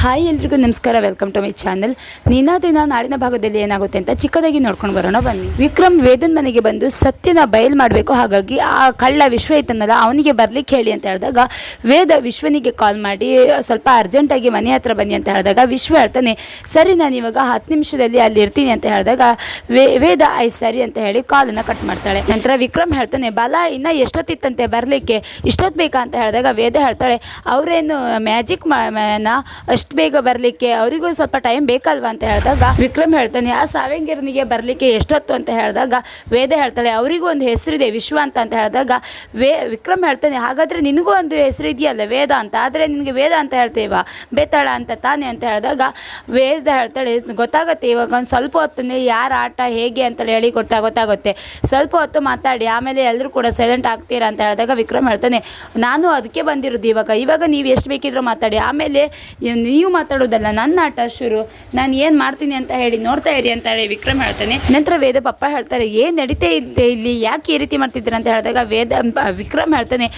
Hi ಎಲ್ರಿಗೂ ನಮಸ್ಕಾರ welcome to my channel ನಿನ್ನ ದಿನ ನಾಡಿನ ಭಾಗದಲ್ಲಿ ಏನಾಗುತ್ತೆ ಅಂತ ಚಿಕ್ಕದಾಗಿ ನೋಡ್ಕೊಂಡು ಬರೋಣ, ಬನ್ನಿ. ವಿಕ್ರಮ್ ವೇದನ್ ಮನೆಗೆ ಬಂದು ಸತ್ಯನ ಬಯಲ್ ಮಾಡಬೇಕು, ಹಾಗಾಗಿ ಆ ಕಳ್ಳ ವಿಶ್ವ ಇತ್ತನಲ್ಲ ಅವನಿಗೆ ಬರ್ಲಿಕ್ಕೆ ಹೇಳಿ ಅಂತ ಹೇಳಿದಾಗ, ವೇದ ವಿಶ್ವನಿಗೆ ಕಾಲ್ ಮಾಡಿ, ಸ್ವಲ್ಪ ಅರ್ಜೆಂಟಾಗಿ ಮನೆ ಹತ್ರ ಬನ್ನಿ ಅಂತ ಹೇಳಿದಾಗ, ವಿಶ್ವ ಹೇಳ್ತಾನೆ, ಸರಿ ನಾನು ಇವಾಗ ಹತ್ತು ನಿಮಿಷದಲ್ಲಿ ಅಲ್ಲಿ ಇರ್ತೀನಿ ಅಂತ ಹೇಳಿದಾಗ ವೇದ, ಐ, ಸರಿ ಅಂತ ಹೇಳಿ ಕಾಲನ್ನು ಕಟ್ ಮಾಡ್ತಾಳೆ. ನಂತರ ವಿಕ್ರಮ್ ಹೇಳ್ತಾನೆ, ಬಲ, ಇನ್ನ ಎಷ್ಟೊತ್ತಿತ್ತಂತೆ ಬರಲಿಕ್ಕೆ? ಇಷ್ಟೊತ್ತು ಬೇಕಾ? ಅಂತ ಹೇಳಿದಾಗ, ವೇದ ಹೇಳ್ತಾಳೆ, ಅವರೇನು ಮ್ಯಾಜಿಕ್ ಮ್ಯಾನ್ ಅಷ್ಟು ಬೇಗ ಬರಲಿಕ್ಕೆ ಅವರಿಗೂ ಸ್ವಲ್ಪ ಟೈಮ್ ಬೇಕಲ್ವಾ ಅಂತ ಹೇಳಿದಾಗ, ವಿಕ್ರಮ್ ಹೇಳ್ತಾನೆ, ಆ ಸಾವಂಗಿರನಿಗೆ ಬರಲಿಕ್ಕೆ ಎಷ್ಟೊತ್ತು ಅಂತ ಹೇಳಿದಾಗ, ವೇದ ಹೇಳ್ತಾಳೆ, ಅವರಿಗೂ ಒಂದು ಹೆಸರಿದೆ ವಿಶ್ವ ಅಂತ ಅಂತ ಹೇಳಿದಾಗ, ವೇ, ವಿಕ್ರಮ್ ಹೇಳ್ತಾನೆ, ಹಾಗಾದರೆ ನಿನಗೂ ಒಂದು ಹೆಸರು ಇದೆಯಲ್ಲ ವೇದ ಅಂತ, ಆದರೆ ನಿನಗೆ ವೇದ ಅಂತ ಹೇಳ್ತೇವಾ, ಬೇತಾಳ ಅಂತ ತಾನೆ ಅಂತ ಹೇಳಿದಾಗ, ವೇದ ಹೇಳ್ತಾಳೆ, ಗೊತ್ತಾಗುತ್ತೆ, ಇವಾಗ ಒಂದು ಸ್ವಲ್ಪ ಹೊತ್ತನೆ ಯಾರ ಆಟ ಹೇಗೆ ಅಂತ ಹೇಳಿ ಕೊಟ್ಟ ಗೊತ್ತಾಗುತ್ತೆ. ಸ್ವಲ್ಪ ಹೊತ್ತು ಮಾತಾಡಿ, ಆಮೇಲೆ ಎಲ್ಲರೂ ಕೂಡ ಸೈಲೆಂಟ್ ಆಗ್ತೀರಾ ಅಂತ ಹೇಳಿದಾಗ ವಿಕ್ರಮ್ ಹೇಳ್ತಾನೆ, ನಾನು ಅದಕ್ಕೆ ಬಂದಿರೋದು ಇವಾಗ ಇವಾಗ ನೀವು ಎಷ್ಟು ಬೇಕಿದ್ರೂ ಮಾತಾಡಿ, ಆಮೇಲೆ ಇವ್- ನೀವು ಮಾತಾಡೋದಲ್ಲ ನನ್ನ ಆಟ ಶುರು. ನಾನು ಏನು ಮಾಡ್ತೀನಿ ಅಂತ ಹೇಳಿ, ನೋಡ್ತಾ ಇರಿ ಅಂತ ಹೇಳಿ ವಿಕ್ರಮ್ ಹೇಳ್ತಾನೆ. ನಂತರ ವೇದ ಪಪ್ಪ ಹೇಳ್ತಾರೆ, ಏನು ನಡೀತಾ ಇದೆ ಇಲ್ಲಿ? ಯಾಕೆ ಈ ರೀತಿ ಮಾಡ್ತಿದ್ದೀರಾ ಅಂತ ಹೇಳಿದಾಗ ವೇದ ವಿಕ್ರಮ್ ಹೇಳ್ತಾನೆ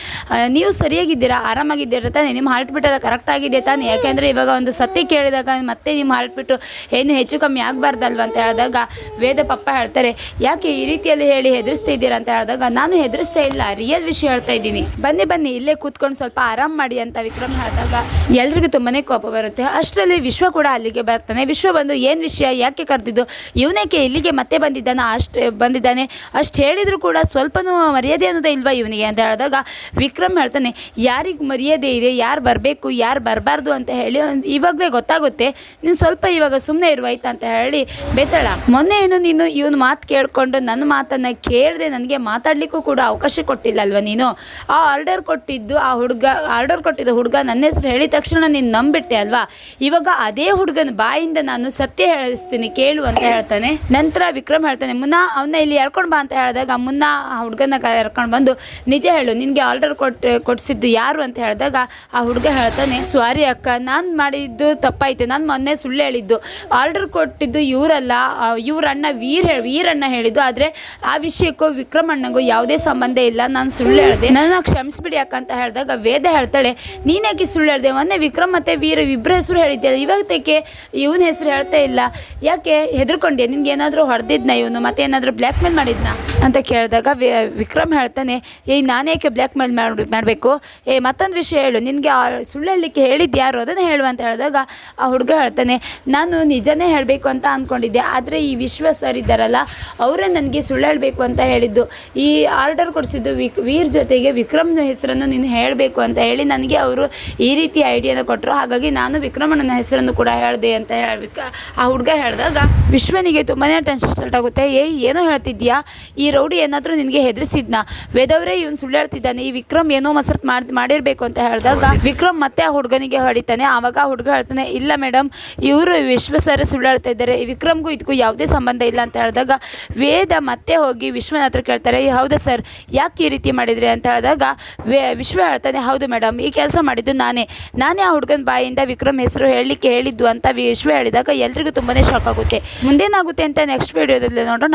ನೀವು ಸರಿಯಾಗಿದ್ದೀರಾ? ಆರಾಮಾಗಿದ್ದೀರಾ ತಾನೆ? ನಿಮ್ಮ ಹಾರ್ಟ್ ಬಿಟ್ ಕರೆಕ್ಟ್ ಆಗಿದೆ ತಾನೆ? ಯಾಕೆಂದರೆ ಇವಾಗ ಒಂದು ಸತ್ಯ ಕೇಳಿದಾಗ ಮತ್ತೆ ನಿಮ್ಮ ಹಾರ್ಟ್ ಬಿಟ್ಟು ಏನು ಹೆಚ್ಚು ಕಮ್ಮಿ ಆಗಬಾರ್ದಲ್ವ ಅಂತ ಹೇಳಿದಾಗ ವೇದ ಪಪ್ಪ ಹೇಳ್ತಾರೆ, ಯಾಕೆ ಈ ರೀತಿಯಲ್ಲಿ ಹೇಳಿ ಹೆದರಿಸ್ತಾ ಇದ್ದೀರಾ ಅಂತ ಹೇಳಿದಾಗ, ನಾನು ಹೆದರಿಸ್ತಾ ಇಲ್ಲ ರಿಯಲ್ ವಿಷಯ ಹೇಳ್ತಾ ಇದ್ದೀನಿ. ಬನ್ನಿ ಬನ್ನಿ, ಇಲ್ಲೇ ಕೂತ್ಕೊಂಡು ಸ್ವಲ್ಪ ಆರಾಮ್ ಮಾಡಿ ಅಂತ ವಿಕ್ರಮ್ ಹೇಳಿದಾಗ ಎಲ್ರಿಗೂ ತುಂಬಾನೇ ಕೋಪ ಬರುತ್ತೆ. ಅಷ್ಟರಲ್ಲಿ ವಿಶ್ವ ಕೂಡ ಅಲ್ಲಿಗೆ ಬರ್ತಾನೆ. ವಿಶ್ವ ಬಂದು ಏನು ವಿಷಯ, ಯಾಕೆ ಕರೆದಿದ್ದು? ಇವನೇಕೆ ಇಲ್ಲಿಗೆ ಮತ್ತೆ ಬಂದಿದ್ದಾನೆ? ಅಷ್ಟು ಬಂದಿದ್ದಾನೆ. ಅಷ್ಟು ಹೇಳಿದರೂ ಕೂಡ ಸ್ವಲ್ಪನೂ ಮರ್ಯಾದೆ ಅನ್ನೋದೇ ಇಲ್ವಾ ಇವನಿಗೆ? ಅಂತ ಹೇಳಿದಾಗ ವಿಕ್ರಮ್ ಹೇಳ್ತಾನೆ, ಯಾರಿಗೆ ಮರ್ಯಾದೆ ಇದೆ? ಯಾರು ಬರಬೇಕು? ಯಾರು ಬರಬಾರ್ದು? ಅಂತ ಹೇಳಿ ಇವಾಗಲೇ ಗೊತ್ತಾಗುತ್ತೆ. ನೀನು ಸ್ವಲ್ಪ ಇವಾಗ ಸುಮ್ಮನೆ ಇರುವಾಯ್ತಾ ಅಂತ ಹೇಳಿ ಬೇತಾಳ ಮೊನ್ನೆ ಏನು ನೀನು ಇವನ ಮಾತು ಕೇಳಿಕೊಂಡು ನನ್ನ ಮಾತನ್ನು ಕೇಳದೆ ನನಗೆ ಮಾತಾಡಲಿಕ್ಕೂ ಕೂಡ ಅವಕಾಶ ಕೊಟ್ಟಿಲ್ಲ ಅಲ್ವಾ ನೀನು? ಆ ಆರ್ಡರ್ ಕೊಟ್ಟಿದ್ದು ಆ ಹುಡುಗ ಆರ್ಡರ್ ಕೊಟ್ಟಿದ್ದ ಹುಡುಗ ನನ್ನ ಹೆಸರು ಹೇಳಿದ ತಕ್ಷಣ ನೀನು ನಂಬಿಟ್ಟೆ ಅಲ್ವಾ? ಇವಾಗ ಅದೇ ಹುಡುಗನ ಬಾಯಿಂದ ನಾನು ಸತ್ಯ ಹೇಳಿಸ್ತೀನಿ ಕೇಳು ಅಂತ ಹೇಳ್ತಾನೆ. ನಂತರ ವಿಕ್ರಮ್ ಹೇಳ್ತಾನೆ ಮುನ್ನ ಅವನ್ನ ಇಲ್ಲಿ ಎಳ್ಕೊಂಡು ಬಾ ಅಂತ ಹೇಳಿದಾಗ ಮುನ್ನ ಆ ಹುಡುಗನ ಕರ್ಕೊಂಡು ಬಂದು ನಿಜ ಹೇಳು ನಿನಗೆ ಆರ್ಡರ್ ಕೊಟ್ಟು ಕೊಡಿಸಿದ್ದು ಯಾರು ಅಂತ ಹೇಳಿದಾಗ ಆ ಹುಡುಗ ಹೇಳ್ತಾನೆ ಸಾರಿ ಅಕ್ಕ ನಾನು ಮಾಡಿದ್ದು ತಪ್ಪಾಯ್ತು ನಾನು ಮೊನ್ನೆ ಸುಳ್ಳು ಹೇಳಿದ್ದು. ಆರ್ಡರ್ ಕೊಟ್ಟಿದ್ದು ಇವರಲ್ಲ ಇವ್ರ ಅಣ್ಣ ವೀರ್ ವೀರಣ್ಣ ಹೇಳಿದ್ದು ಆದರೆ ಆ ವಿಷಯಕ್ಕೂ ವಿಕ್ರಮ್ ಅಣ್ಣಗೂ ಯಾವುದೇ ಸಂಬಂಧ ಇಲ್ಲ ನಾನು ಸುಳ್ಳು ಹೇಳಿದೆ. ನನ್ನ ಕ್ಷಮಿಸ್ಬಿಡಿ ಅಕ್ಕ ಅಂತ ಹೇಳಿದಾಗ ವೇದ ಹೇಳ್ತಾಳೆ ನೀನ್ಯಾಕೆ ಸುಳ್ಳು ಹೇಳಿದೆ? ಮೊನ್ನೆ ವಿಕ್ರಮ್ ಮತ್ತೆ ವೀರ ಇಬ್ಬರ ಹೆಸರು ಹೇಳಿದ್ದೆ ಇವಾಗ ತೆಗೆ ಇವನ ಹೆಸರು ಹೇಳ್ತಾ ಇಲ್ಲ. ಯಾಕೆ ಹೆದರ್ಕೊಂಡೆ ನಿನ್ಗೆ ಏನಾದರೂ ಹೊಡೆದಿದ್ನ ಇವನು? ಮತ್ತೆ ಏನಾದರೂ ಬ್ಲ್ಯಾಕ್ ಮೇಲ್ ಮಾಡಿದ್ನ? ಅಂತ ಕೇಳಿದಾಗ ವಿಕ್ರಮ್ ಹೇಳ್ತಾನೆ ಏಯ್ ನಾನೇಕೆ ಬ್ಲ್ಯಾಕ್ ಮೇಲ್ ಮಾಡಿ, ಮಾಡಬೇಕು? ಏ, ಮತ್ತೊಂದು ವಿಷಯ ಹೇಳು. ನಿನಗೆ ಸುಳ್ಳು ಹೇಳಲಿಕ್ಕೆ ಹೇಳಿದ್ದು ಯಾರು? ಅದನ್ನು ಹೇಳು. ಅಂತ ಹೇಳಿದಾಗ ಆ ಹುಡುಗ ಹೇಳ್ತಾನೆ, ನಾನು ನಿಜನೇ ಹೇಳಬೇಕು ಅಂತ ಅಂದ್ಕೊಂಡಿದ್ದೆ ಆದರೆ ಈ ವಿಶ್ವ ಸರ್ ಇದ್ದಾರಲ್ಲ, ಅವರೇ ನನಗೆ ಸುಳ್ಳು ಹೇಳಬೇಕು ಅಂತ ಹೇಳಿದ್ದು. ಈ ಆರ್ಡರ್ ಕೊಡಿಸಿದ್ದು ವಿಕ್, ವೀರ್ ಜೊತೆಗೆ ವಿಕ್ರಮ್ನ ಹೆಸರನ್ನು ನೀನು ಹೇಳಬೇಕು ಅಂತ ಹೇಳಿ, ನನಗೆ ಅವರು ಈ ರೀತಿ ಐಡಿಯಾನ ಕೊಟ್ಟರು ಹಾಗಾಗಿ ನಾನು ವಿಕ್ರಮಣ್ಣನ ಹೆಸರನ್ನು ಕೂಡ ಹೇಳಿದೆ ಅಂತ ಹೇಳಿ ಆ ಹುಡುಗ ಹೇಳಿದಾಗ ವಿಶ್ವನಿಗೆ ತುಂಬಾ ಟೆನ್ಷನ್ ಸ್ಟಾರ್ಟ್ ಆಗುತ್ತೆ. ಏಯ್ ಏನೋ ಹೇಳ್ತಿದ್ಯಾ? ಈ ರೌಡಿ ಏನಾದರೂ ನಿನಗೆ ಹೆದರಿಸಿದ್ನ? ವೇದವರೇ ಇವನು ಸುಳ್ಳು ಹೇಳ್ತಿದ್ದಾನೆ. ಈ ವಿಕ್ರಮ್ ಏನೋ ಮಸರತ್ ಮಾಡಿ ಮಾಡಿರಬೇಕು ಅಂತ ಹೇಳಿದಾಗ ವಿಕ್ರಮ್ ಮತ್ತೆ ಆ ಹುಡುಗನಿಗೆ ಹೊಡಿತಾನೆ. ಆವಾಗ ಆ ಹುಡುಗ ಹೇಳ್ತಾನೆ ಇಲ್ಲ ಮೇಡಮ್ ಇವರು ವಿಶ್ವ ಸರ್ ಸುಳ್ಳು ಹೇಳ್ತಾ ಇದ್ದಾರೆ. ಈ ವಿಕ್ರಮ್ಗೂ ಇದಕ್ಕೂ ಯಾವುದೇ ಸಂಬಂಧ ಇಲ್ಲ ಅಂತ ಹೇಳಿದಾಗ ವೇದ ಮತ್ತೆ ಹೋಗಿ ವಿಶ್ವನ ಹತ್ರ ಕೇಳ್ತಾರೆ "ಏ, ಹೌದಾ ಸರ್? ಯಾಕೆ ಈ ರೀತಿ ಮಾಡಿದ್ರಿ? ಅಂತ ಹೇಳಿದಾಗ ವಿಶ್ವ ಹೇಳ್ತಾನೆ ಹೌದು ಮೇಡಮ್ ಈ ಕೆಲಸ ಮಾಡಿದ್ದು ನಾನೇ. ನಾನೇ ಆ ಹುಡುಗನ ಬಾಯಿಂದ ವಿಕ್ರಮ್ ಹೆಸರು ಹೇಳಲಿಕ್ಕೆ ಹೇಳಿದ್ದು ಅಂತ ವಿಶ್ವ ಹೇಳಿದಾಗ ಎಲ್ರಿಗೂ ತುಂಬಾ ಶಾಕ್ ಆಗುತ್ತೆ. ಮುಂದೇನಾಗುತ್ತೆ ಅಂತ ನೆಕ್ಸ್ಟ್ ವಿಡಿಯೋದಲ್ಲಿ ನೋಡೋಣ.